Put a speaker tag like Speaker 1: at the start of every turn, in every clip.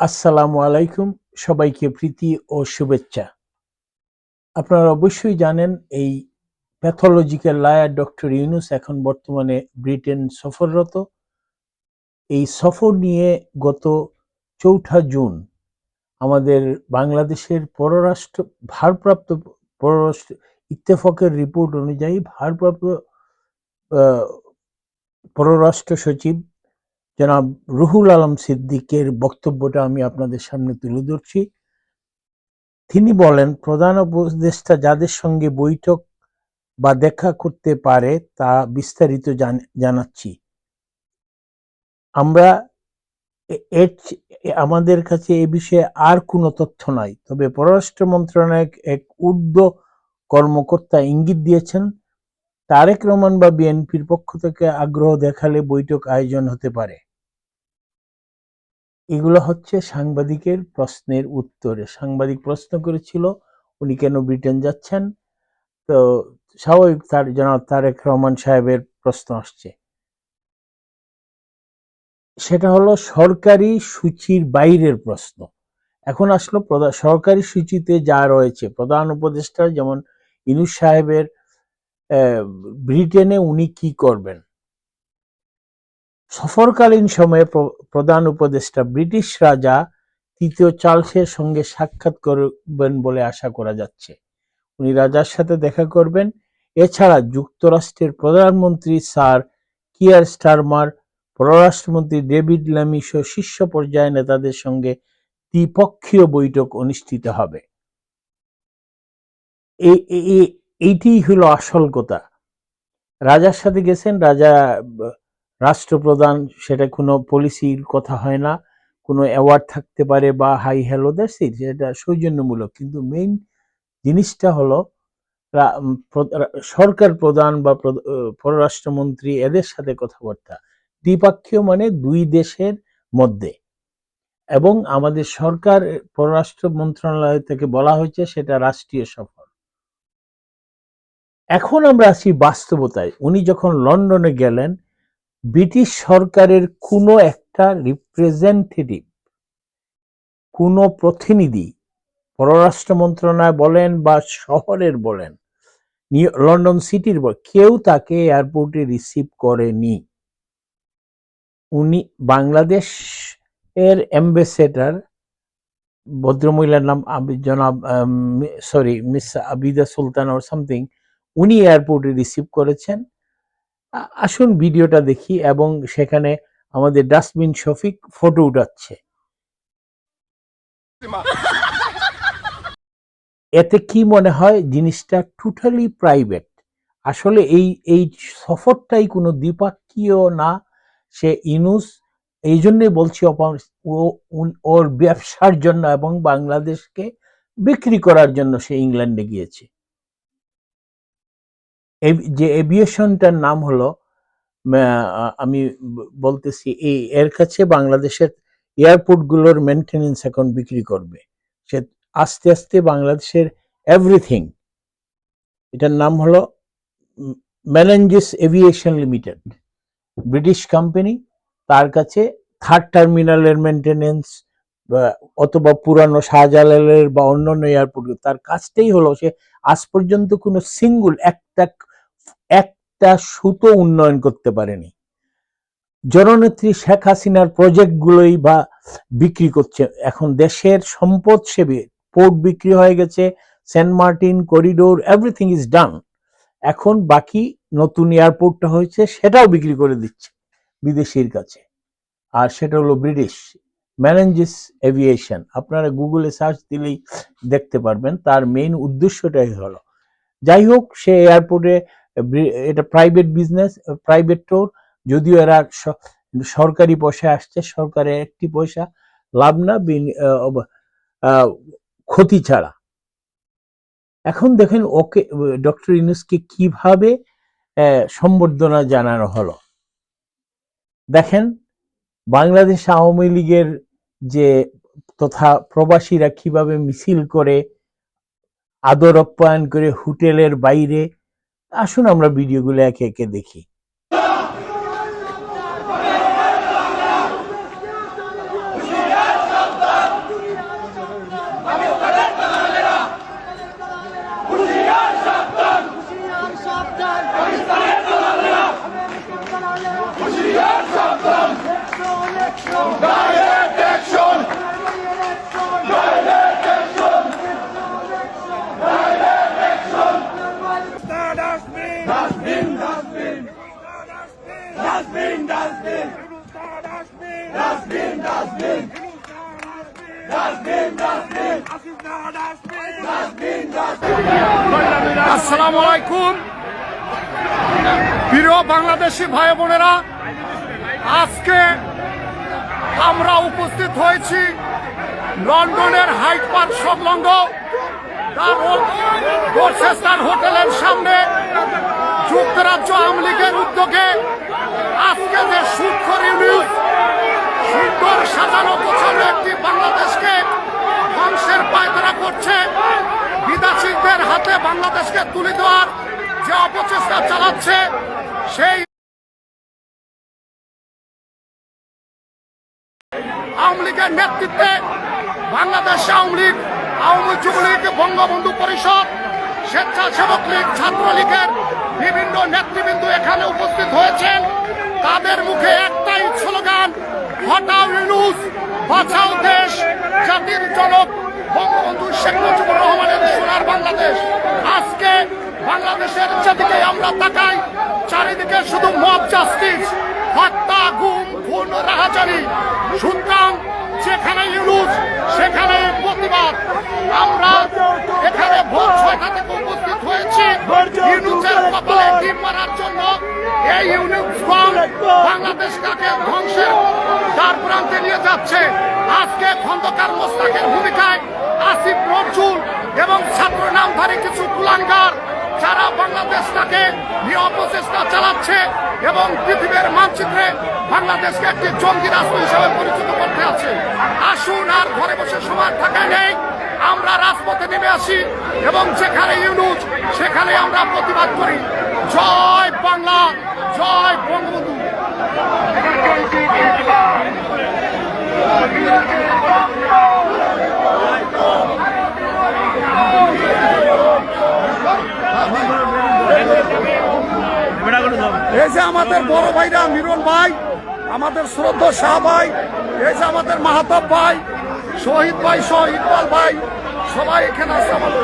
Speaker 1: আসসালামু আলাইকুম, সবাইকে প্রীতি ও শুভেচ্ছা। আপনারা অবশ্যই জানেন এই প্যাথোলজিক্যাল লায়ার ডক্টর ইউনুস এখন বর্তমানে ব্রিটেন সফররত। এই সফর নিয়ে গত চৌঠা জুন আমাদের বাংলাদেশের পররাষ্ট্র, ভারপ্রাপ্ত পররাষ্ট্র ইত্তেফাকের রিপোর্ট অনুযায়ী ভারপ্রাপ্ত পররাষ্ট্র সচিব জনাব রুহুল আলম সিদ্দিকের বক্তব্যটা আমি আপনাদের সামনে তুলে ধরছি। তিনি বলেন, প্রধান উপদেষ্টা যাদের সঙ্গে বৈঠক বা দেখা করতে পারে তা বিস্তারিত জানাচ্ছি। আমরা আমাদের কাছে এ বিষয়ে আর কোনো তথ্য নাই। তবে পররাষ্ট্র মন্ত্রণালয় এক ঊর্ধ্ব কর্মকর্তা ইঙ্গিত দিয়েছেন, তারেক রহমান বা বিএনপির পক্ষ থেকে আগ্রহ দেখালে বৈঠক আয়োজন হতে পারে। এগুলো হচ্ছে সাংবাদিকের প্রশ্নের উত্তরে। সাংবাদিক প্রশ্ন করেছিল, উনি কেন ব্রিটেন যাচ্ছেন? তো স্বাভাবিক তার, জনাব তারেক রহমান সাহেবের প্রশ্ন আসছে। সেটা হলো, সরকারি সূচির বাইরের প্রশ্ন। এখন আসলো সরকারি সূচিতে যা রয়েছে, প্রধান উপদেষ্টা যেমন ইনুস সাহেবের ব্রিটেনে উনি কি করবেন? সফরকালীন সময়ে প্র- প্রধান উপদেষ্টা ব্রিটিশ রাজা তৃতীয় চার্লসের সঙ্গে সাক্ষাৎ করবেন বলে আশা করা যাচ্ছে। উনি রাজার সাথে দেখা করবেন। এছাড়া যুক্তরাষ্ট্রের প্রধানমন্ত্রী স্যার কিয়ার স্টারমার, পররাষ্ট্রমন্ত্রী ডেভিড ল্যামি সহ শীর্ষ পর্যায়ের নেতাদের সঙ্গে দ্বিপক্ষীয় বৈঠক অনুষ্ঠিত হবে। এই- এই- এই- এইটিই হলো আসল কথা। রাজার সাথে গেছেন রাজা রাষ্ট্রপ্রধান, সেটা কোনো পলিসির কথা হয় না। কোনো অ্যাওয়ার্ড থাকতে পারে বা হাই হ্যালো দ্যাটস সেটা সৌজন্যমূলক। কিন্তু মেইন জিনিসটা হলো সরকার প্রধান বা প্র- পররাষ্ট্রমন্ত্রী এদের সাথে কথাবার্তা। দ্বিপাক্ষীয় মানে দুই দেশের মধ্যে। এবং আমাদের সরকার, পররাষ্ট্র মন্ত্রণালয় থেকে বলা হয়েছে সেটা রাষ্ট্রীয় সফর এখন আমরা আসি বাস্তবতায়। উনি যখন লন্ডনে গেলেন ব্রিটিশ সরকারের কোনো একটা রিপ্রেজেন্টেটিভ কোনো প্রতিনিধি পররাষ্ট্র মন্ত্রণালয় বলেন বা শহরের বলেন লন্ডন সিটির কেউ তাকে এয়ারপোর্টে রিসিভ করেনি। উনি বাংলাদেশ এর অ্যাম্বাসেডার ভদ্রমহিলার নাম জনাব sorry miss Abida Sultan or something উনি এয়ারপোর্টে রিসিভ করেছেন। আসুন ভিডিওটা দেখি এবং সেখানে আমাদের ডাস্টবিন শফিক ফটো উঠাচ্ছে। এতে কি মনে হয়, জিনিসটা টোটালি প্রাইভেট আসলে এই এই সফরটাই কোনো দ্বিপাক্ষীয় না, সে ইনুস, এই জন্যই বলছি ওর ব্যবসার জন্য এবং বাংলাদেশকে বিক্রি করার জন্য সে ইংল্যান্ডে গিয়েছে। যে এভিয়েশনটার নাম হলো আমি বলতেছি এই এর কাছে বাংলাদেশের এয়ারপোর্টগুলোর মেনটেনেন্স এখন বিক্রি করবে। সে আস্তে আস্তে বাংলাদেশের এভরিথিং, এটার নাম হলো Menzies aviation limited. British company, তার কাছে থার্ড টার্মিনালের মেনটেনেন্স অথবা পুরানো শাহজালালের বা অন্যান্য এয়ারপোর্ট, তার কাজটাই হলো সে আজ পর্যন্ত কোনো সিঙ্গুল একটা একটা সুতো উন্নয়ন করতে পারেনি। জননেত্রী শেখ হাসিনার প্রজেক্টগুলোই বা বিক্রি করছে। এখন দেশের সম্পদ সেবে পোর্ট বিক্রি হয়ে গেছে, saint Martin, corridor everything is done এখন বাকি নতুন এয়ারপোর্টটা হয়েছে, সেটাও বিক্রি করে দিচ্ছে বিদেশির কাছে। আর সেটা হলো ব্রিটিশ। ম্যানেঞ্জিস এভিয়েশন আপনারা গুগলে সার্চ দিলেই দেখতে পারবেন, তার মেইন উদ্দেশ্যটাই হলো। যাই হোক, সে এয়ারপোর্টে এটা প্রাইভেট বিজনেস প্রাইভেট টোর যদিও এরা সরকারি পয়সা আসছে সরকারের একটি পয়সা লাভ না ক্ষতি ছাড়া। এখন দেখেন, ওকে ডক্টর ইউনুসকে কীভাবে সম্বর্ধনা জানানো হলো। দেখেন, বাংলাদেশ আওয়ামী লীগের যে তথা প্রবাসীরা কীভাবে মিছিল করে আদর আপ্যায়ন করে হোটেলের বাইরে, আসুন আমরা ভিডিওগুলো একে একে দেখি।
Speaker 2: আসসালামু আলাইকুম। প্রিয় বাংলাদেশি ভাই বোনেরা, আজকে আমরা উপস্থিত হয়েছি লন্ডনের হাইট পার্ক সংলগ্ন তার হোটেলের সামনে যুক্তরাজ্য আওয়ামী লীগের উদ্যোগে আজকে যে সুৎখর ইউনিট সুন্দর সাজানো গোছানো একটি বাংলাদেশকে ধ্বংসের পায়তারা করছে। বিদেশিদের হাতে বাংলাদেশকে তুলে দেওয়ার যে অপচেষ্টা চালাচ্ছে, সেই আওয়ামী লীগের নেতৃত্বে বাংলাদেশ আওয়ামী লীগ, আওয়ামী যুবলীগ, বঙ্গবন্ধু পরিষদ, স্বেচ্ছাসেবক লীগ, ছাত্রলীগের বিভিন্ন নেতৃবৃন্দ এখানে উপস্থিত হয়েছেন। তাদের মুখে একটাই স্লোগান, হটাও ইউনুস বাঁচাও দেশ, জাতির জনক। বঙ্গবন্ধু শেখ মুজিবুর রহমানের সোনার বাংলাদেশ। আজকে বাংলাদেশের যেদিকে আমরা তাকাই, চারিদিকে শুধু মব জাস্টিস, হত্যা, গুম, খুন, রাহাজানি। সুতরাং যেখানে ইউনুস, সেখানে প্রতিবাদ। আমরা এখানে ভোর ছয়টা থেকে উপস্থিত হয়েছি। ইউনুসের কপালে টিম মারার জন্য এই ইউনিট বাংলাদেশটাকে ধ্বংসের দ্বার প্রান্তে নিয়ে যাচ্ছে? আজকে খন্দকার মোস্তাকের ভূমিকায় আসিফ নজরুল এবং ছাত্র নামধারী কিছু কুলাঙ্গার, যারা বাংলাদেশটাকে নিয়ে অপচেষ্টা চালাচ্ছে এবং পৃথিবীর মানচিত্রে বাংলাদেশকে একটি জঙ্গি রাষ্ট্র হিসেবে পরিচিত করতে আছে। আসুন আর ঘরে বসে সময় থাকা নেই। আমরা রাজপথে নেমে আসি এবং যেখানে ইউনুস, সেখানে আমরা প্রতিবাদ করি। জয় বাংলা! জয় বঙ্গবন্ধু আমাদের বড় ভাইরা মিরন ভাই, আমাদের শ্রদ্ধ শাহ ভাই যে আমাদের মাহাতাব ভাই, শহীদ ভাই সহ ইকবাল ভাই, সবাই এখানে আছে আমাদের।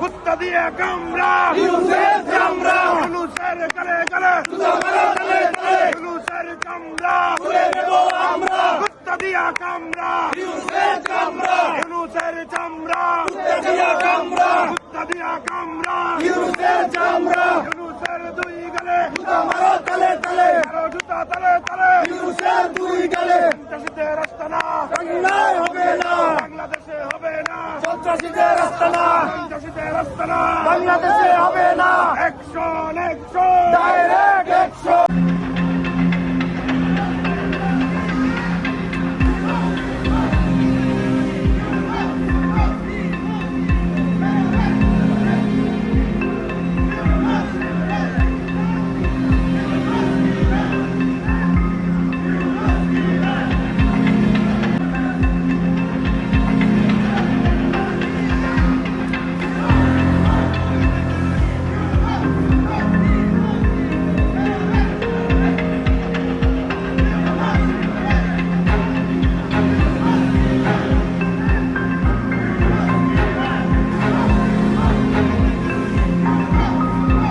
Speaker 3: কুত্তা দিয়ে কামড়া। ইউনুসের চামড়া ইউনুসের গলে গলে ইউনুসের চামড়া তুলে নেব আমরা কুত্তা দিয়া কামড়া ইউনুসের চামড়া। কুত্তা দিয়া কামড়া। কুত্তা দিয়া চামড়া ইউনুসের দুই গলে। জুতা মারো তলে তলে মারো জুতা তলে তলে। ইউনুসের দুই গলে সন্ত্রাসীদের রাস্তা না। বাংলায় হবে না বাংলাদেশে হবে না। সন্ত্রাসীদের রাস্তা না। সন্ত্রাসীদের রাস্তা না। বাংলাদেশে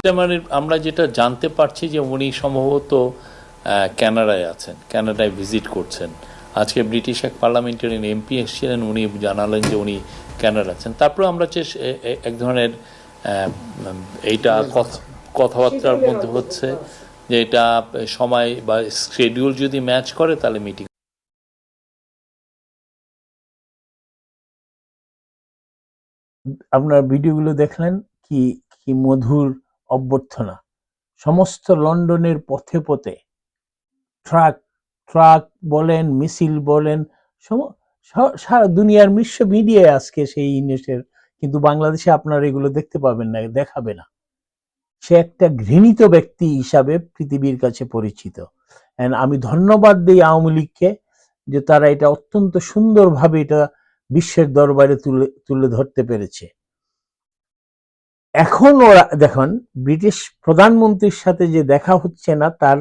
Speaker 4: মানে আমরা যেটা জানতে পারছি যে উনি সম্ভবত আহ, কানাডায় আছেন কানাডায় ভিজিট করছেন। আজকে ব্রিটিশ এক পার্লামেন্টারিয়ান এমপি এসেছিলেন উনি জানালেন যে উনি ক্যানাডা আছেন। তারপর আমরা যে এক ধরনের আহ, এইটা কথা- কথাবার্তার মধ্যে হচ্ছে যে এটা সময় বা শিডিউল যদি ম্যাচ করে তাহলে মিটিং
Speaker 1: আপনার ভিডিওগুলো দেখলেন কি কি মধুর অভ্যর্থনা। সমস্ত লন্ডনের পথে পথে ট্রাক ট্রাক বলেন, মিছিল বলেন সারা দুনিয়ার বিশ্ব মিডিয়ায় আজকে সেই ইউনিটের কিন্তু বাংলাদেশে আপনারা এগুলো দেখতে পাবেন না, দেখাবে না। সে একটা ঘৃণিত ব্যক্তি হিসাবে পৃথিবীর কাছে পরিচিত। আমি ধন্যবাদ দিই আওয়ামী লীগকে যে তারা এটা অত্যন্ত সুন্দরভাবে এটা বিশ্বের দরবারে তুলে তুলে ধরতে পেরেছে। এখন ওরা দেখুন ব্রিটিশ প্রধানমন্ত্রীর সাথে যে দেখা হচ্ছে না তার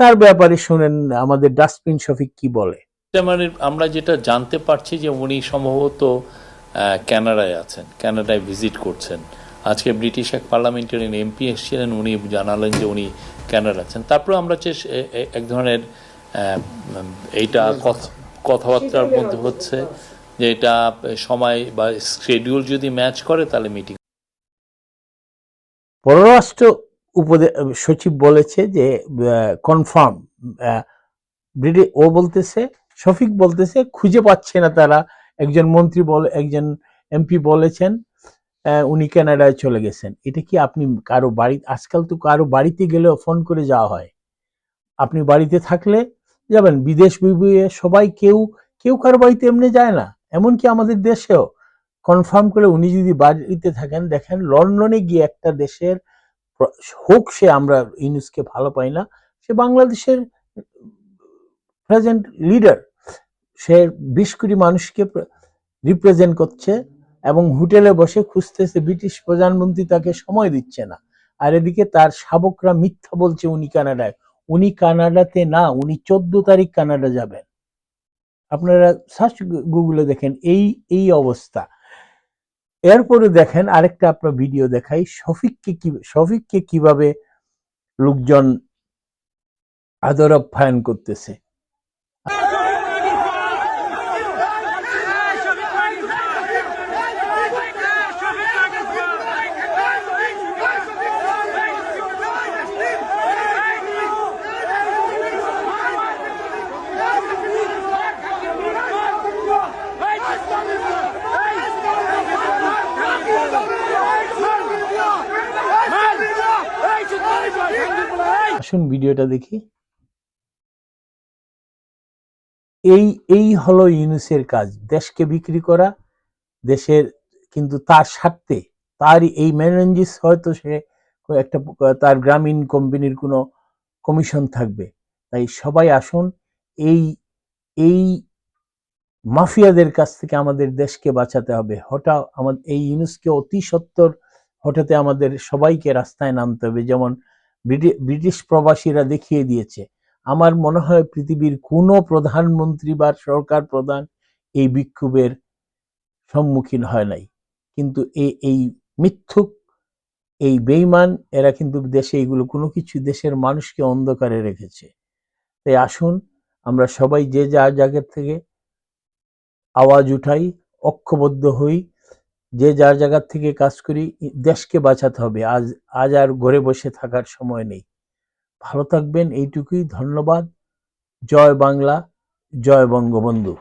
Speaker 1: তার ব্যাপারে শুনেন আমাদের ডাস্টবিন শফিক কি বলে।
Speaker 4: মানে আমরা যেটা জানতে পারছি যে উনি সম্ভবত আহ, কানাডায় আছেন কানাডায় ভিজিট করছেন। আজকে ব্রিটিশ এক পার্লামেন্টারিয়ান এমপি এসেছিলেন উনি জানালেন যে উনি কানাডা আছেন। তারপরে আমরা যে এক ধরনের এইটা কথা- কথাবার্তার মধ্যে হচ্ছে যে এটা সময় বা শিডিউল যদি ম্যাচ করে তাহলে মিটিং
Speaker 1: পররাষ্ট্র উপদে, সচিব বলেছে যে কনফার্ম ব্রিটিশ ও বলতেছে, শফিক বলতেছে, খুঁজে পাচ্ছে না তারা। একজন মন্ত্রী বলে, একজন এমপি বলেছেন উনি কানাডায় চলে গেছেন। এটা কি আপনি কারও বাড়ি, আজকাল তো কারও বাড়িতে গেলেও ফোন করে যাওয়া হয়। আপনি বাড়িতে থাকলে যাবেন, বিদেশ বিভুয়ে সবাই কেউ কেউ কারও বাড়িতে এমনি যায় না। এমনকি আমাদের দেশেও। কনফার্ম করে উনি যদি বাড়িতে থাকেন, দেখেন লন্ডনে গিয়ে একটা দেশের হোক সে আমরা ইউনুসকে ভালো পাই না, সে বাংলাদেশের প্রেজেন্ট লিডার সে বিশ কোটি মানুষকে রিপ্রেজেন্ট করছে এবং হোটেলে বসে খুঁজতেছে ব্রিটিশ প্রধানমন্ত্রী তাকে সময় দিচ্ছে না। আর এদিকে তার শাবকরা মিথ্যা বলছে উনি কানাডায়। উনি কানাডাতে না, উনি চোদ্দ তারিখ কানাডা যাবেন। আপনারা সার্চ গুগলে দেখেন এই এই অবস্থা। এরপরে দেখেন আরেকটা আপনার ভিডিও দেখাই শফিককে কি শফিককে কীভাবে লোকজন আদর আপ্যায়ন করতেছে। আসুন ভিডিওটা দেখি। এই এই হলো ইউনুসের কাজ। দেশকে বিক্রি করা, দেশের কিন্তু তার স্বার্থে তার এই ম্যানেঞ্জিস হয়তো সে একটা, তার গ্রামীণ কোম্পানির কোনো কমিশন থাকবে। তাই সবাই আসুন, এই এই মাফিয়াদের কাছ থেকে আমাদের দেশকে বাঁচাতে হবে। হঠাৎ আমাদের এই ইউনুসকে অতি সত্তর হঠাতে আমাদের সবাইকে রাস্তায় নামতে হবে। যেমন ব্রিটিশ প্রবাসীরা দেখিয়ে দিয়েছে, আমার মনে হয় পৃথিবীর কোনো প্রধানমন্ত্রী বা সরকার প্রধান এই বিক্ষোভের সম্মুখীন হয় নাই। কিন্তু এই এই মিথ্যুক, এই বেইমান এরা কিন্তু দেশে এগুলো কোনো কিছু দেশের মানুষকে অন্ধকারে রেখেছে। তাই আসুন, আমরা সবাই যে যা জায়গা থেকে আওয়াজ উঠাই, ঐক্যবদ্ধ হই যে যার জায়গার থেকে কাজ করি দেশকে বাঁচাতে হবে। আজ আজ আর ঘরে বসে থাকার সময় নেই। ভালো থাকবেন, এইটুকুই। ধন্যবাদ। জয় বাংলা, জয় বঙ্গবন্ধু।